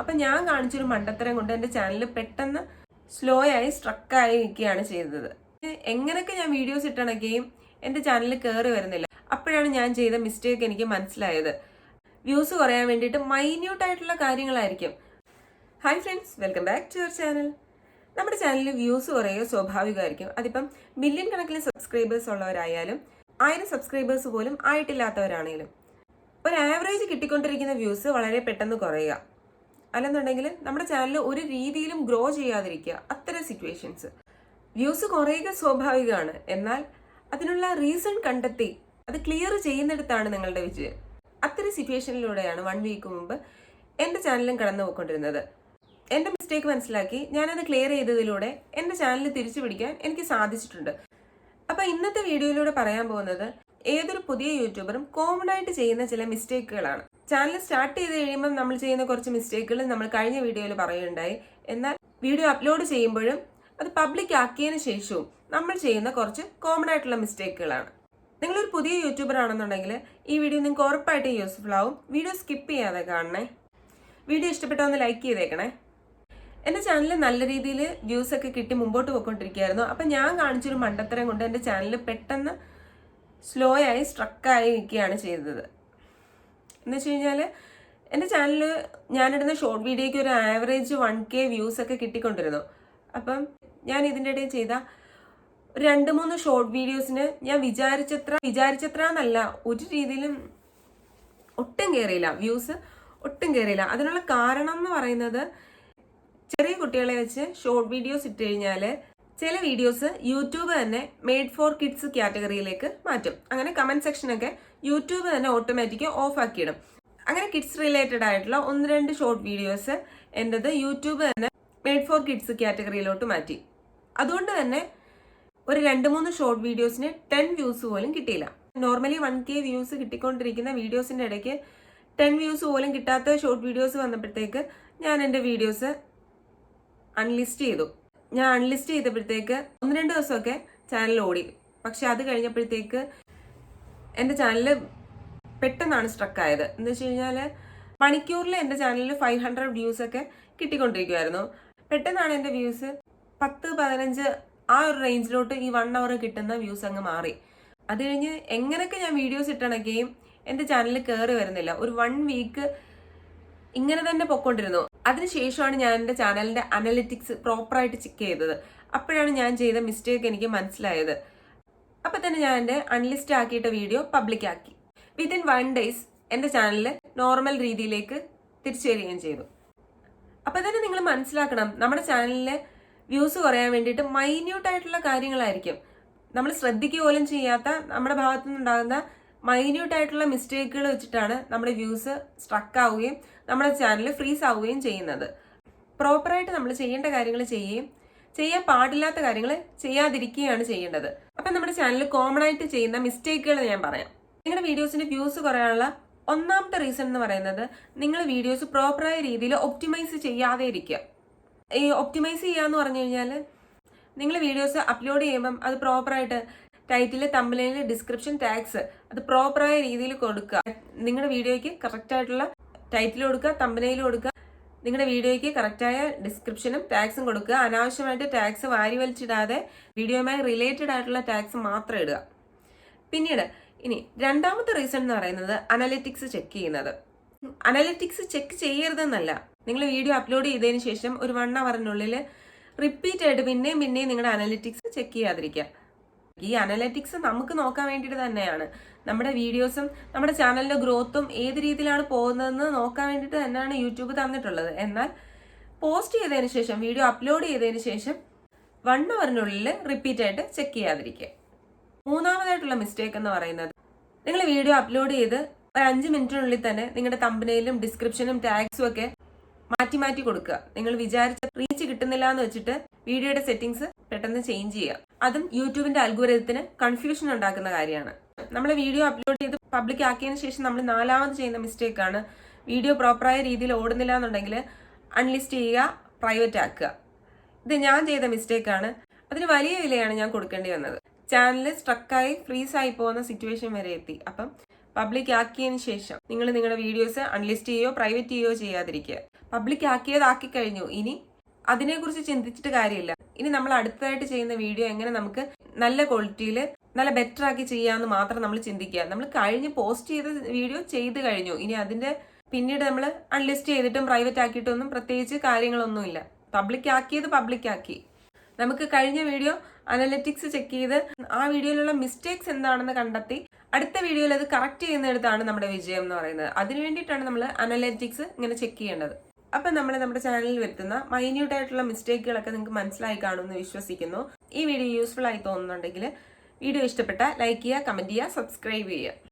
അപ്പം ഞാൻ കാണിച്ചൊരു മണ്ടത്തരം കൊണ്ട് എന്റെ ചാനൽ പെട്ടെന്ന് സ്ലോ ആയി സ്ട്രക്കായി നിൽക്കുകയാണ് ചെയ്തത്. എങ്ങനെയൊക്കെ ഞാൻ വീഡിയോസ് ഇട്ടണക്കുകയും എന്റെ ചാനൽ കയറി വരുന്നില്ല. അപ്പോഴാണ് ഞാൻ ചെയ്ത മിസ്റ്റേക്ക് എനിക്ക് മനസ്സിലായത്. വ്യൂസ് കുറയാൻ വേണ്ടിയിട്ട് മൈന്യൂട്ട് ആയിട്ടുള്ള കാര്യങ്ങളായിരിക്കും. Hi friends welcome back to your channel നമ്മുടെ ചാനലിൽ വ്യൂസ് കുറയുക സ്വാഭാവികമായിരിക്കും. അതിപ്പം മില്യൺ കണക്കിന് സബ്സ്ക്രൈബേഴ്സ് ഉള്ളവരായാലും ആയിരം സബ്സ്ക്രൈബേഴ്സ് പോലും ആയിട്ടില്ലാത്തവരാണെങ്കിലും ഒരു ആവറേജ് കിട്ടിക്കൊണ്ടിരിക്കുന്ന വ്യൂസ് വളരെ പെട്ടെന്ന് കുറയുക. അല്ലെന്നുണ്ടെങ്കിൽ നമ്മുടെ ചാനൽ ഒരു രീതിയിലും ഗ്രോ ചെയ്യാതിരിക്കുക. അത്തരം സിറ്റുവേഷൻസ് വ്യൂസ് കുറയുക സ്വാഭാവികമാണ്. എന്നാൽ അതിനുള്ള റീസൺ കണ്ടെത്തി അത് ക്ലിയർ ചെയ്യുന്നിടത്താണ് നിങ്ങളുടെ വിജയം. അത്തരം സിറ്റുവേഷനിലൂടെയാണ് വൺ വീക്ക് മുമ്പ് എന്റെ ചാനലും കടന്നു പോയിക്കൊണ്ടിരുന്നത്. എന്റെ മിസ്റ്റേക്ക് മനസ്സിലാക്കി ഞാനത് ക്ലിയർ ചെയ്തതിലൂടെ എന്റെ ചാനൽ തിരിച്ചു പിടിക്കാൻ എനിക്ക് സാധിച്ചിട്ടുണ്ട്. അപ്പോൾ ഇന്നത്തെ വീഡിയോയിലൂടെ പറയാൻ പോകുന്നത് ഏതൊരു പുതിയ യൂട്യൂബറും കോമൺ ആയിട്ട് ചെയ്യുന്ന ചില മിസ്റ്റേക്കുകളാണ് ചാനൽ സ്റ്റാർട്ട് ചെയ്ത് കഴിയുമ്പോൾ നമ്മൾ ചെയ്യുന്ന കുറച്ച് മിസ്റ്റേക്കുകൾ നമ്മൾ കഴിഞ്ഞ വീഡിയോയിൽ പറയുകയുണ്ടായി. എന്നാൽ വീഡിയോ അപ്ലോഡ് ചെയ്യുമ്പോഴും അത് പബ്ലിക് ആക്കിയതിനു ശേഷവും നമ്മൾ ചെയ്യുന്ന കുറച്ച് കോമൺ ആയിട്ടുള്ള മിസ്റ്റേക്കുകളാണ് നിങ്ങളൊരു പുതിയ യൂട്യൂബർ ആണെന്നുണ്ടെങ്കിൽ ഈ വീഡിയോ നിങ്ങൾക്ക് ഉറപ്പായിട്ടും യൂസ്ഫുൾ ആവും. വീഡിയോ സ്കിപ്പ് ചെയ്യാതെ കാണണേ. വീഡിയോ ഇഷ്ടപ്പെട്ടാൽ ഒന്ന് ലൈക്ക് ചെയ്തേക്കണേ. എന്റെ ചാനൽ നല്ല രീതിയിൽ വ്യൂസ് ഒക്കെ കിട്ടി മുമ്പോട്ട് പോയിക്കൊണ്ടിരിക്കുകയായിരുന്നു. അപ്പം ഞാൻ കാണിച്ചൊരു മണ്ടത്തരം കൊണ്ട് എന്റെ ചാനൽ പെട്ടെന്ന് സ്ലോ ആയി സ്ട്രക്കായി നിൽക്കുകയാണ് ചെയ്തത്. എന്ന് വെച്ച് കഴിഞ്ഞാൽ എന്റെ ചാനൽ ഞാനിടുന്ന ഷോർട്ട് വീഡിയോയ്ക്ക് ഒരു ആവറേജ് വൺ കെ വ്യൂസ് ഒക്കെ കിട്ടിക്കൊണ്ടിരുന്നു. അപ്പം ഞാൻ ഇതിന്റെ ഇടയിൽ ചെയ്ത രണ്ട് മൂന്ന് ഷോർട്ട് വീഡിയോസിന് ഞാൻ വിചാരിച്ചത്ര വിചാരിച്ചത്ര എന്നല്ല ഒരു രീതിയിലും ഒട്ടും കയറിയില്ല വ്യൂസ് ഒട്ടും കയറിയില്ല അതിനുള്ള കാരണം എന്ന് പറയുന്നത് ചെറിയ കുട്ടികളെ വെച്ച് ഷോർട്ട് വീഡിയോസ് ഇട്ട് കഴിഞ്ഞാൽ ചില വീഡിയോസ് യൂട്യൂബ് തന്നെ മെയ്ഡ് ഫോർ കിഡ്സ് കാറ്റഗറിയിലേക്ക് മാറ്റും. അങ്ങനെ കമന്റ് സെക്ഷനൊക്കെ യൂട്യൂബ് തന്നെ ഓട്ടോമാറ്റിക് ഓഫ് ആക്കിയിടും. അങ്ങനെ കിഡ്സ് റിലേറ്റഡ് ആയിട്ടുള്ള ഒന്ന് രണ്ട് ഷോർട്ട് വീഡിയോസ് എന്റെത് യൂട്യൂബ് തന്നെ മെയ്ഡ് ഫോർ കിഡ്സ് കാറ്റഗറിയിലോട്ട് മാറ്റി. അതുകൊണ്ട് തന്നെ ഒരു രണ്ട് മൂന്ന് ഷോർട്ട് വീഡിയോസിന് ടെൻ വ്യൂസ് പോലും കിട്ടിയില്ല. നോർമലി വൺ കെ വ്യൂസ് കിട്ടിക്കൊണ്ടിരിക്കുന്ന വീഡിയോസിന്റെ ഇടയ്ക്ക് ടെൻ വ്യൂസ് പോലും കിട്ടാത്ത ഷോർട്ട് വീഡിയോസ് വന്നപ്പോഴത്തേക്ക് ഞാൻ എന്റെ വീഡിയോസ് അൺലിസ്റ്റ് ചെയ്തു. ഞാൻ അൺലിസ്റ്റ് ചെയ്തപ്പോഴത്തേക്ക് ഒന്ന് രണ്ട് ദിവസമൊക്കെ ചാനൽ ഓടി. പക്ഷെ അത് കഴിഞ്ഞപ്പോഴത്തേക്ക് എന്റെ ചാനൽ പെട്ടെന്നാണ് സ്ട്രക്കായത് എന്ന് വെച്ച് കഴിഞ്ഞാൽ മണിക്കൂറിൽ എന്റെ ചാനലിൽ ഫൈവ് ഹൺഡ്രഡ് വ്യൂസ് ഒക്കെ കിട്ടിക്കൊണ്ടിരിക്കുമായിരുന്നു പെട്ടെന്നാണ് എന്റെ വ്യൂസ് പത്ത് പതിനഞ്ച് ആ ഒരു റേഞ്ചിലോട്ട് ഈ വൺ അവർ കിട്ടുന്ന വ്യൂസ് അങ്ങ് മാറി. അത് കഴിഞ്ഞ് എങ്ങനെയൊക്കെ ഞാൻ വീഡിയോസ് ഇട്ടണക്കുകയും എന്റെ ചാനലിൽ കയറി വരുന്നില്ല. ഒരു വൺ വീക്ക് ഇങ്ങനെ തന്നെ പൊക്കോണ്ടിരുന്നു. അതിനുശേഷമാണ് ഞാൻ എന്റെ ചാനലിന്റെ അനലിറ്റിക്സ് പ്രോപ്പറായിട്ട് ചെക്ക് ചെയ്തത്. അപ്പോഴാണ് ഞാൻ ചെയ്ത മിസ്റ്റേക്ക് എനിക്ക് മനസ്സിലായത്. അപ്പോൾ തന്നെ ഞാൻ എന്റെ അൺലിസ്റ്റ് ആക്കിയിട്ട വീഡിയോ പബ്ലിക് ആക്കി. വിത്തിൻ വൺ ഡേയ്സ് എന്റെ ചാനലിൽ നോർമൽ രീതിയിലേക്ക് തിരിച്ചു വരികയും ചെയ്തു. അപ്പോൾ തന്നെ നിങ്ങൾ മനസ്സിലാക്കണം നമ്മുടെ ചാനലിലെ വ്യൂസ് കുറയാൻ വേണ്ടിയിട്ട് മൈന്യൂട്ടായിട്ടുള്ള കാര്യങ്ങളായിരിക്കും. നമ്മൾ ശ്രദ്ധിക്കുക പോലും ചെയ്യാത്ത നമ്മുടെ ഭാഗത്തു നിന്നുണ്ടാകുന്ന മൈന്യൂട്ട് ആയിട്ടുള്ള മിസ്റ്റേക്കുകൾ വെച്ചിട്ടാണ് നമ്മുടെ വ്യൂസ് സ്ട്രക്ക് ആവുകയും നമ്മുടെ ചാനൽ ഫ്രീസ് ആവുകയും ചെയ്യുന്നത്. പ്രോപ്പറായിട്ട് നമ്മൾ ചെയ്യേണ്ട കാര്യങ്ങൾ ചെയ്യുകയും ചെയ്യാൻ പാടില്ലാത്ത കാര്യങ്ങൾ ചെയ്യാതിരിക്കുകയാണ് ചെയ്യേണ്ടത്. അപ്പം നമ്മുടെ ചാനൽ കോമൺ ആയിട്ട് ചെയ്യുന്ന മിസ്റ്റേക്കുകൾ ഞാൻ പറയാം. നിങ്ങളുടെ വീഡിയോസിന്റെ വ്യൂസ് കുറയാനുള്ള ഒന്നാമത്തെ റീസൺ എന്ന് പറയുന്നത് നിങ്ങൾ വീഡിയോസ് പ്രോപ്പറായ രീതിയിൽ ഒപ്റ്റിമൈസ് ചെയ്യാതെ ഇരിക്കുക. ഈ ഒപ്റ്റിമൈസ് ചെയ്യാന്ന് പറഞ്ഞു കഴിഞ്ഞാൽ നിങ്ങൾ വീഡിയോസ് അപ്ലോഡ് ചെയ്യുമ്പം അത് പ്രോപ്പറായിട്ട് ടൈറ്റിൽ തമ്മിലിൽ ഡിസ്ക്രിപ്ഷൻ ടാഗ്സ് അത് പ്രോപ്പറായ രീതിയിൽ കൊടുക്കുക. നിങ്ങളുടെ വീഡിയോയ്ക്ക് കറക്റ്റ് ആയിട്ടുള്ള ടൈറ്റിൽ കൊടുക്കുക തമ്പനയിൽ കൊടുക്കുക. നിങ്ങളുടെ വീഡിയോയ്ക്ക് കറക്റ്റായ ഡിസ്ക്രിപ്ഷനും ടാക്സും കൊടുക്കുക. അനാവശ്യമായിട്ട് ടാക്സ് വാരി വലിച്ചിടാതെ വീഡിയോയുമായി റിലേറ്റഡ് ആയിട്ടുള്ള ടാക്സ് മാത്രം ഇടുക. പിന്നീട് ഇനി രണ്ടാമത്തെ റീസൺ എന്ന് പറയുന്നത് അനലിറ്റിക്സ് ചെക്ക് ചെയ്യുന്നത്. അനലിറ്റിക്സ് ചെക്ക് ചെയ്യരുതെന്നല്ല. നിങ്ങൾ വീഡിയോ അപ്ലോഡ് ചെയ്തതിന് ശേഷം ഒരു വൺ അവറിനുള്ളിൽ റിപ്പീറ്റ് ആയിട്ട് പിന്നെയും പിന്നെയും നിങ്ങളുടെ അനലിറ്റിക്സ് ചെക്ക് ചെയ്യാതിരിക്കുക. ഈ അനലറ്റിക്സ് നമുക്ക് നോക്കാൻ വേണ്ടിയിട്ട് തന്നെയാണ്. നമ്മുടെ വീഡിയോസും നമ്മുടെ ചാനലിന്റെ ഗ്രോത്തും ഏത് രീതിയിലാണ് പോകുന്നതെന്ന് നോക്കാൻ വേണ്ടിയിട്ട് തന്നെയാണ് യൂട്യൂബ് തന്നിട്ടുള്ളത്. എന്നാൽ പോസ്റ്റ് ചെയ്തതിന് ശേഷം വീഡിയോ അപ്ലോഡ് ചെയ്തതിന് ശേഷം വൺ അവറിനുള്ളിൽ റിപ്പീറ്റ് ആയിട്ട് ചെക്ക് ചെയ്യാതിരിക്കുക. മൂന്നാമതായിട്ടുള്ള മിസ്റ്റേക്ക് എന്ന് പറയുന്നത് നിങ്ങൾ വീഡിയോ അപ്ലോഡ് ചെയ്ത് ഒരു അഞ്ച് മിനിറ്റിനുള്ളിൽ തന്നെ നിങ്ങളുടെ തമ്പനയിലും ഡിസ്ക്രിപ്ഷനും ടാഗ്സും ഒക്കെ മാറ്റി മാറ്റി കൊടുക്കുക. നിങ്ങൾ വിചാരിച്ച റീച്ച് കിട്ടുന്നില്ല എന്ന് വെച്ചിട്ട് വീഡിയോയുടെ സെറ്റിംഗ്സ് പെട്ടെന്ന് ചേഞ്ച് ചെയ്യുക. അതും യൂട്യൂബിന്റെ അൽഗോരിതത്തിന് കൺഫ്യൂഷൻ ഉണ്ടാക്കുന്ന കാര്യമാണ്. നമ്മൾ വീഡിയോ അപ്ലോഡ് ചെയ്ത് പബ്ലിക് ആക്കിയതിനു ശേഷം നമ്മൾ നാലാമത് ചെയ്യുന്ന ആണ്. വീഡിയോ പ്രോപ്പറായ രീതിയിൽ ഓടുന്നില്ല എന്നുണ്ടെങ്കിൽ അൺലിസ്റ്റ് ചെയ്യുക പ്രൈവറ്റ് ആക്കുക. ഇത് ഞാൻ ചെയ്ത മിസ്റ്റേക്ക് ആണ്. അതിന് വലിയ വിലയാണ് ഞാൻ കൊടുക്കേണ്ടി വന്നത്. ചാനൽ സ്ട്രക്കായി ഫ്രീസ് ആയി പോകുന്ന സിറ്റുവേഷൻ വരെ എത്തി. അപ്പം പബ്ലിക് ആക്കിയതിന് ശേഷം നിങ്ങൾ നിങ്ങളുടെ വീഡിയോസ് അൺലിസ്റ്റ് ചെയ്യുകയോ പ്രൈവറ്റ് ചെയ്യുകയോ ചെയ്യാതിരിക്കുക. പബ്ലിക് ആക്കിയതാക്കി കഴിഞ്ഞു ഇനി അതിനെക്കുറിച്ച് ചിന്തിച്ചിട്ട് കാര്യമില്ല. ഇനി നമ്മൾ അടുത്തതായിട്ട് ചെയ്യുന്ന വീഡിയോ എങ്ങനെ നമുക്ക് നല്ല ക്വാളിറ്റിയിൽ നല്ല ബെറ്റർ ആക്കി ചെയ്യാമെന്ന് മാത്രം നമ്മൾ ചിന്തിക്കുക. നമ്മൾ കഴിഞ്ഞ് പോസ്റ്റ് ചെയ്ത വീഡിയോ ചെയ്ത് കഴിഞ്ഞു. ഇനി അതിന്റെ പിന്നീട് നമ്മൾ അൺലിസ്റ്റ് ചെയ്തിട്ടും പ്രൈവറ്റ് ആക്കിയിട്ടൊന്നും പ്രത്യേകിച്ച് കാര്യങ്ങളൊന്നുമില്ല. പബ്ലിക് ആക്കിയത് പബ്ലിക് ആക്കി നമുക്ക് കഴിഞ്ഞ വീഡിയോ അനലറ്റിക്സ് ചെക്ക് ചെയ്ത് ആ വീഡിയോയിലുള്ള മിസ്റ്റേക്സ് എന്താണെന്ന് കണ്ടെത്തി അടുത്ത വീഡിയോയിൽ അത് കറക്റ്റ് ചെയ്യുന്നിടത്താണ് നമ്മുടെ വിജയം എന്ന് പറയുന്നത്. അതിന് വേണ്ടിയിട്ടാണ് നമ്മൾ അനലറ്റിക്സ് ഇങ്ങനെ ചെക്ക് ചെയ്യേണ്ടത്. അപ്പം നമ്മൾ നമ്മുടെ ചാനലിൽ വരുത്തുന്ന മൈന്യൂട്ട് ആയിട്ടുള്ള മിസ്റ്റേക്കുകളൊക്കെ നിങ്ങൾക്ക് മനസ്സിലായി കാണുമെന്ന് വിശ്വസിക്കുന്നു. ഈ വീഡിയോ യൂസ്ഫുൾ ആയി തോന്നുന്നുണ്ടെങ്കിൽ വീഡിയോ ഇഷ്ടപ്പെട്ട ലൈക്ക് ചെയ്യുക കമന്റ് ചെയ്യുക സബ്സ്ക്രൈബ് ചെയ്യുക.